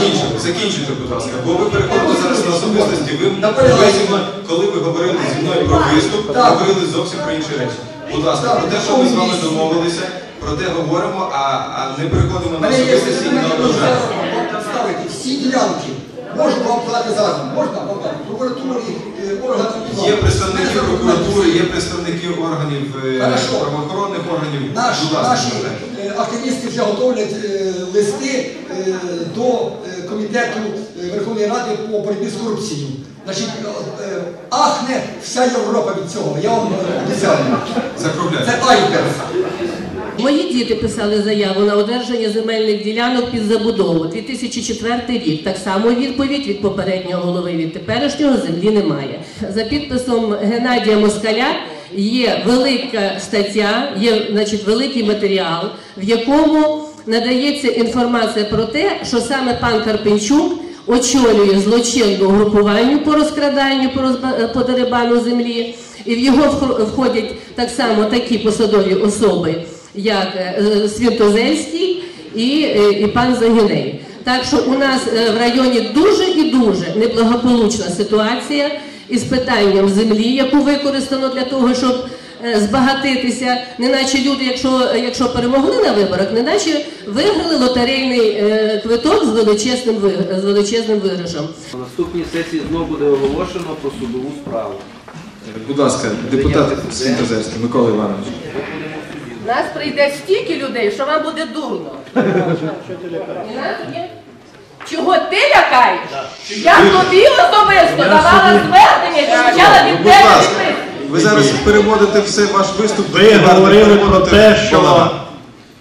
закінчуйте, закінчуйте, будь ласка. Бо ви переходите зараз на особистості. Ви, ви зі мною, коли ви говорили зі мною про виступ, говорили зовсім про інші речі. Будь ласка, про те, що ми з вами домовилися, про те говоримо, а, а не переходимо на особистості і на ображання. всі ділянки. Можу вам подати зараз, можна подати прокуратурі, е, органи Є представники прокуратури, є представники органів е, правоохоронних органів. Наш, Будь ласка, активісти вже готовлять е, листи е, до е, комітету Верховної Ради по боротьбі з корупцією. Значить, ахне вся Європа від цього. Я вам обіцяю. Це айперс. Мої діти писали заяву на одержання земельних ділянок під забудову. 2004 рік. Так само відповідь від попереднього голови від теперішнього землі немає. За підписом Геннадія Москаля є велика стаття, є значить, великий матеріал, в якому надається інформація про те, що саме пан Карпенчук очолює злочинну групування по розкраданню, по, розба- по дерибану землі, і в його вхо- входять так само такі посадові особи, як е, Свінтозельський і, е, і пан Загіней. Так що у нас е, в районі дуже і дуже неблагополучна ситуація із питанням землі, яку використано для того, щоб е, збагатитися, неначе люди, якщо, якщо перемогли на виборах, неначе виграли лотерейний е, квиток з величезним, з величезним виграшем. На наступній сесії знову буде оголошено про судову справу. Будь ласка, депутат Сінтозерський, Микола Іванович. Нас прийде стільки людей, що вам буде дурно. Чого ти лякаєш? Я тобі особисто давала звернення і почала Ну, від будь тебе ласка, відписувати. ви зараз переводите все ваш виступ. Ви говорили про те, що,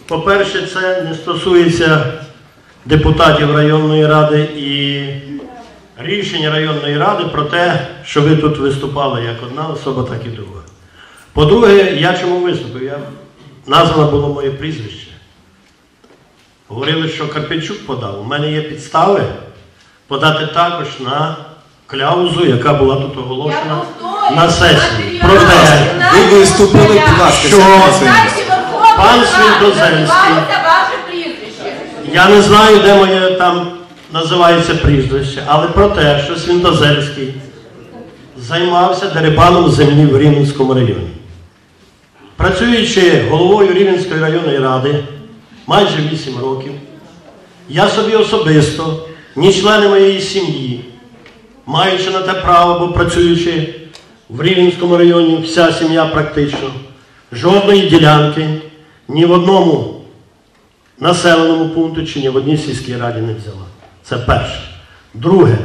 по-перше, це не стосується депутатів районної ради і рішення районної ради про те, що ви тут виступали як одна особа, так і друга. По-друге, я чому виступив? Я... Названо було моє прізвище. Говорили, що Карпенчук подав. У мене є підстави подати також на кляузу, яка була тут оголошена на сесії. Про Ви виступили, будь ласка, Що? Пан Свінтоземський. Я не знаю, де моє там називається прізвище, але про те, що Свінтозерський займався дерибаном землі в Рівненському районі. Працюючи головою Рівненської районної ради майже 8 років, я собі особисто, ні члени моєї сім'ї, маючи на те право, бо працюючи в Рівненському районі, вся сім'я практично, жодної ділянки ні в одному населеному пункту чи ні в одній сільській раді не взяла. Це перше. Друге,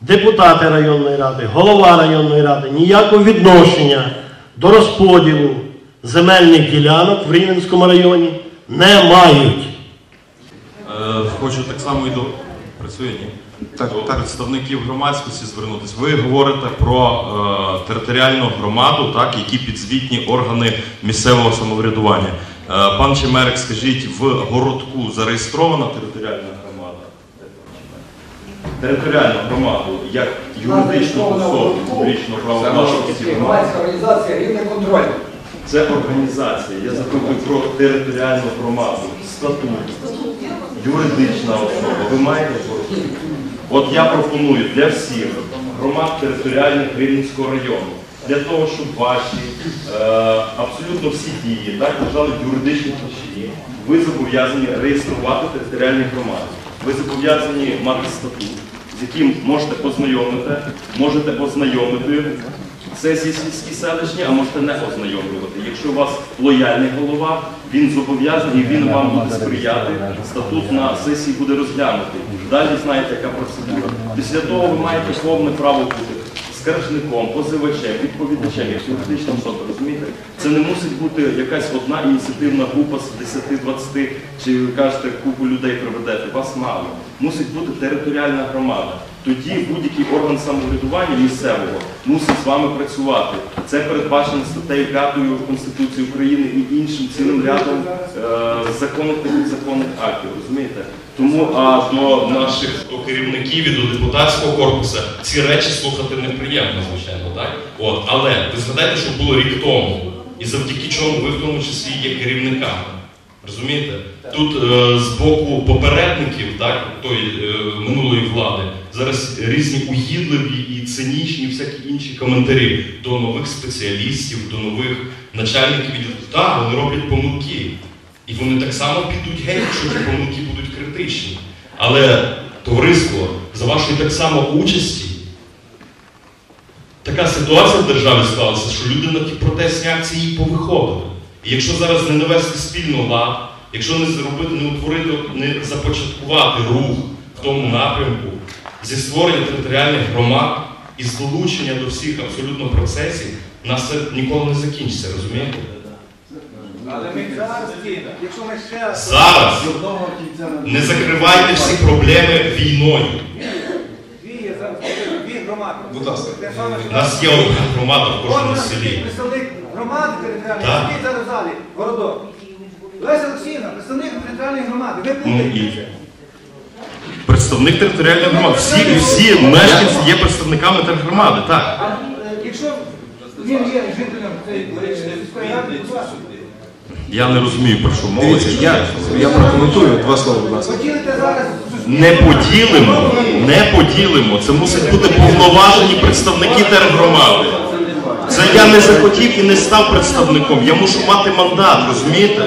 депутати районної ради, голова районної ради ніякого відношення до розподілу земельних ділянок в Рівненському районі не мають. Е, Хочу так само і до працює ні? Так, до так. представників громадськості звернутися. Ви говорите про е, територіальну громаду, так, які підзвітні органи місцевого самоврядування. Е, пан Чемерик, скажіть, в городку зареєстрована територіальна громада? Територіальну громаду як юридичну особу публічного права власності. Громадська організація рівне контроль. Це організація. Я запитую про територіальну громаду, статут, юридична особа. Ви маєте боротьбу? От я пропоную для всіх громад територіальних Рівненського району, для того, щоб ваші е, абсолютно всі дії так, лежали в юридичній площині, ви зобов'язані реєструвати територіальні громади. Ви зобов'язані мати статут, з яким можете познайомити, можете ознайомити сесії сільські селищні, а можете не ознайомлювати. Якщо у вас лояльний голова, він зобов'язаний, він вам буде сприяти. Статут на сесії буде розглянутий. Далі знаєте, яка процедура. Після того ви маєте повне право бути скаржником, позивачем, відповідачем, як юридична особа, розумієте? Це не мусить бути якась одна ініціативна група з 10-20, чи ви кажете, купу людей приведете. Вас мало. Мусить бути територіальна громада. Тоді будь-який орган самоврядування місцевого мусить з вами працювати. Це передбачено статтею 5 Конституції України і іншим цілим рядом е, законних та підзаконних актів. Розумієте? Тому а до наших до керівників і до депутатського корпусу ці речі слухати неприємно, звичайно, так? От, але ви згадайте, що було рік тому, і завдяки чому ви в тому числі є керівниками. Розумієте? Тут е, з боку попередників, так, той е, минулої влади, зараз різні угідливі і цинічні всякі інші коментарі до нових спеціалістів, до нових начальників. Так, вони роблять помилки. І вони так само підуть геть, якщо ті помилки будуть критичні. Але товариство, за вашої так само участі, така ситуація в державі склалася, що люди на ті протестні акції повиходили. І якщо зараз не навести спільно лад, якщо не зробити, не утворити, не започаткувати рух в тому напрямку зі створення територіальних громад і з долучення до всіх абсолютно процесів, у нас це ніколи не закінчиться, розумієте? Але ми зараз, якщо ми ще раз Зараз не закривайте всі проблеми війною. дві є зараз дві громади. Будь ласка. У нас є одна громада в кожному селі. Громади територіальної, Так. який зараз в залі, городок. Леся Олексіївна, представник територіальної громади. Ви Ну, і представник територіальної громади. Всі, всі мешканці є представниками тергромади, так. А е, якщо він є жителем цієї е, сільської ради, будь ласка, Я не розумію, про що мова. Дивіться, я, я прокоментую два слова, будь ласка. поділите зараз. Не поділимо, не поділимо. Це мусять бути повноважені представники тергромади. Це я не захотів і не став представником. Я мушу мати мандат, розумієте?